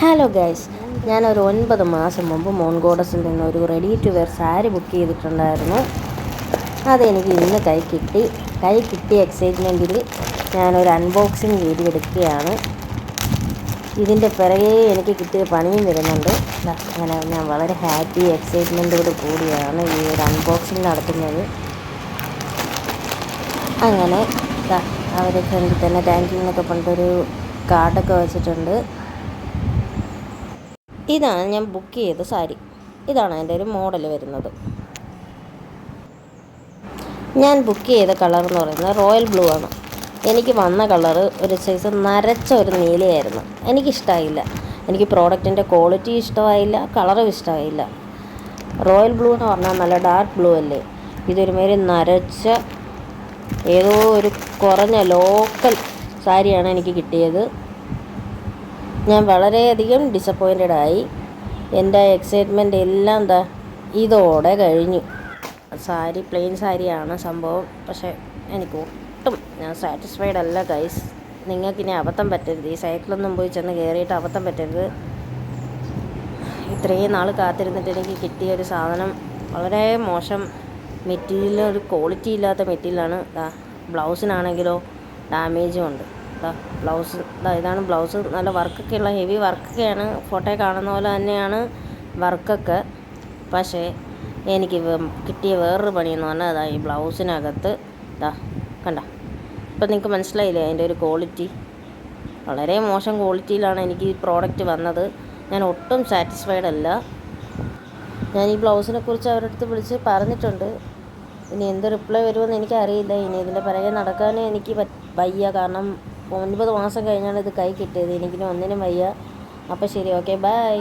Hello guys ഞാനൊരു ഒൻപത് മാസം മുമ്പ് മോൺഗോഡസിൽ നിന്ന് ഒരു ready to wear sari book ചെയ്തിട്ടുണ്ടായിരുന്നു. അതെനിക്ക് ഇന്ന് കൈ കിട്ടി. കൈ കിട്ടിയ എക്സൈറ്റ്മെന്റിൽ ഞാനൊരു അൺബോക്സിങ് വീഡിയോ എടുക്കുകയാണ് ഇതിന്റെ പിറകെ എനിക്ക് കിട്ടിയ പണിയും വരുന്നുണ്ട്. അങ്ങനെ ഞാൻ വളരെ ഹാപ്പി എക്സൈറ്റ്മെന്റോട് കൂടിയാണ് ഈ ഒരു അൺബോക്സിങ് നടത്തുന്നത്. അങ്ങനെ അവർ ഫ്രണ്ടിൽ തന്നെ താങ്ക് പറഞ്ഞിട്ടൊരു കാർഡൊക്കെ വെച്ചിട്ടുണ്ട്. ഇതാണ് ഞാൻ ബുക്ക് ചെയ്ത സാരി. ഇതാണ് എന്റെ ഒരു മോഡൽ വരുന്നത്. ഞാൻ ബുക്ക് ചെയ്ത കളർ എന്ന് പറയുന്നത് റോയൽ ബ്ലൂ ആണ്. എനിക്ക് വന്ന കളറ് ഒരു സൈസ് നരച്ച ഒരു നീലയായിരുന്നു. എനിക്കിഷ്ടമായില്ല എനിക്ക് പ്രോഡക്റ്റിന്റെ ക്വാളിറ്റി ഇഷ്ടമായില്ല കളറും ഇഷ്ടമായില്ല. റോയൽ ബ്ലൂ എന്ന് പറഞ്ഞാൽ നല്ല ഡാർക്ക് ബ്ലൂ അല്ലേ? ഇതൊരുമാതിരി നരച്ച ഏതോ ഒരു കുറഞ്ഞ ലോക്കൽ സാരിയാണ് എനിക്ക് കിട്ടിയത്. ഞാൻ വളരെയധികം ഡിസപ്പോയിന്റഡ് ആയി. എന്റെ എക്സൈറ്റ്മെന്റ് എല്ലാം എന്താ ഇതോടെ കഴിഞ്ഞു. സാരി പ്ലെയിൻ സാരിയാണ് സംഭവം. പക്ഷേ എനിക്ക് ഒട്ടും ഞാൻ സാറ്റിസ്ഫൈഡ് അല്ല ഗൈസ് നിങ്ങൾക്കിനി അബദ്ധം പറ്റരുത്. ഈ സൈക്കിളൊന്നും പോയി ചെന്ന് കയറിയിട്ട് അബദ്ധം പറ്റരുത്. ഇത്രയും നാൾ കാത്തിരുന്നിട്ട് എനിക്ക് കിട്ടിയ ഒരു സാധനം വളരെ മോശം മെറ്റീരിയൽ ഒരു ക്വാളിറ്റി ഇല്ലാത്ത മെറ്റീരിയലാണ് ബ്ലൗസിനാണെങ്കിലോ ഡാമേജും ഉണ്ട്. ബ്ലൗസ് ഇതാണ് ബ്ലൗസ്. നല്ല വർക്കൊക്കെ ഉള്ള ഹെവി വർക്കൊക്കെയാണ്. ഫോട്ടോ കാണുന്ന പോലെ തന്നെയാണ് വർക്കൊക്കെ. പക്ഷേ എനിക്ക് കിട്ടിയ വേറൊരു പണിയെന്ന് പറഞ്ഞാൽ അതാ ഈ ബ്ലൗസിനകത്ത് ഇതാ കണ്ട. ഇപ്പം നിങ്ങൾക്ക് മനസ്സിലായില്ലേ അതിന്റെ ഒരു ക്വാളിറ്റി? വളരെ മോശം ക്വാളിറ്റിയിലാണ് എനിക്ക് ഈ പ്രോഡക്റ്റ് വന്നത്. ഞാൻ ഒട്ടും സാറ്റിസ്ഫൈഡ് അല്ല. ഞാൻ ഈ ബ്ലൗസിനെ കുറിച്ച് അവരുടെ അടുത്ത് വിളിച്ച് പറഞ്ഞിട്ടുണ്ട്. ഇനി എന്ത് റിപ്ലൈ വരുമെന്ന് എനിക്കറിയില്ല. ഇനി ഇതിന്റെ പിറകെ നടക്കാനേ എനിക്ക് വയ്യ. കാരണം ഒൻപത് മാസം കഴിഞ്ഞാണ് ഇത് കൈ കിട്ടിയത്. എനിക്കിനി ഒന്നിനും വയ്യ. അപ്പോൾ ശരി ഓക്കെ ബൈ.